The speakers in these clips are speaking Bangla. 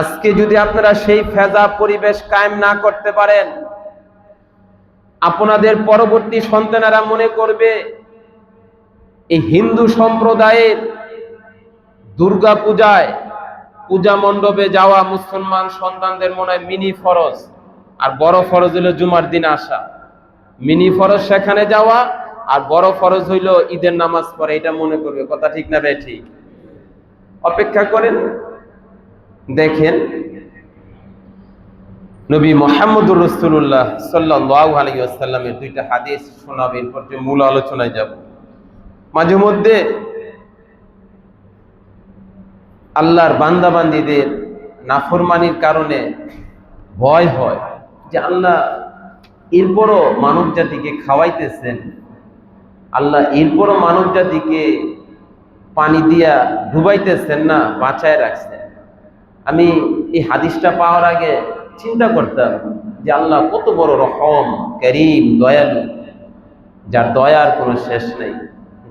আজকে যদি আপনারা সেই ফেজা পরিবেশ কায়েম না করতে পারেন, আপনাদের পরবর্তী সন্তানেরা মনে করবে, এই হিন্দু সম্প্রদায়ের দুর্গা পূজায়, পূজা মণ্ডপে যাওয়া মুসলমান সন্তানদের মনে হয় মিনি ফরজ। আর বড় ফরজ হলো জুমার দিন আসা। মিনি ফরজ সেখানে যাওয়া, আর বড় ফরজ হইল ঈদের নামাজ পড়ে, এটা মনে করবে। কথা ঠিক না বে ঠিক? অপেক্ষা করেন দেখেন, নবী মোহাম্মদুর রসুল্লাহ সাল্লাহ আলাইসাল্লামের দুইটা হাদিস শোনাবে, এরপর যে মূল আলোচনায় যাব। মাঝে মধ্যে আল্লাহর বান্দাবান্দিদের নাফরমানির কারণে ভয় হয় যে আল্লাহ এরপরও মানব জাতিকে খাওয়াইতেছেন। আল্লাহ এরপরও মানব জাতিকে পানি দিয়া ডুবাইতেছেন না, বাঁচায় রাখছেন। আমি এই হাদিসটা পাওয়ার আগে চিন্তা করতাম যে আল্লাহ কত বড় রহম, করিম, দয়ালু, যার দয়ার কোনো শেষ নেই।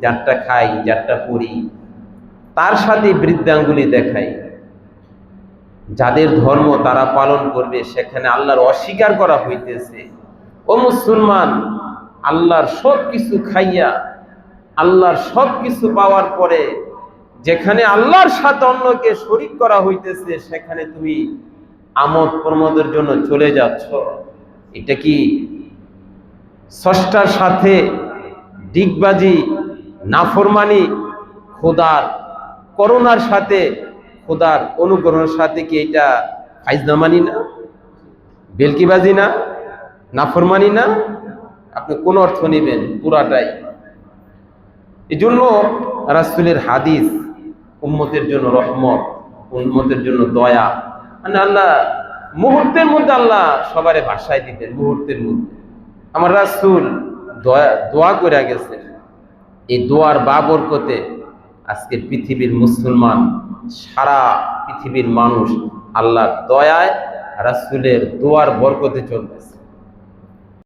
যারটা খাই, যারটা পড়ি, তার সাথে বৃদ্ধাঙ্গুলি দেখাই। যাদের ধর্ম তারা পালন করবে, সেখানে আল্লাহর অস্বীকার করা হইতেছে। ও মুসলমান, আল্লাহর সব কিছু খাইয়া, আল্লাহর সব কিছু পাওয়ার পরে যেখানে আল্লাহর সাথে অন্যকে শরিক করা হইতেছে, সেখানে তুমি আমোদ প্রমোদের জন্য চলে যাচ্ছ। এটা কি ষষ্ঠার সাথে ডিগবাজি, নাফরমানি, খোদার করোনার সাথে, খোদার অনুকরণের সাথে কি এটা ফাইজনামানি না? বেলকিবাজি না? নাফরমানি না? আপনি কোন অর্থ নেবেন পুরাটাই? এই জন্য রাসুলের হাদিস উম্মতের জন্য রহমত, উম্মতের জন্য দয়া। মানে আল্লাহ, মুহূর্তের মধ্যে আল্লাহ সবারে ভাষায় দিতেন, মুহূর্তের মধ্যে। আমার রাসুল দয়া, দোয়া করে গেছে, এই দোয়ার বাবরকতে আজকে পৃথিবীর মুসলমান, সারা পৃথিবীর মানুষ আল্লাহর দয়ায় রাসুলের দোয়ার বরকতে চলতেছে।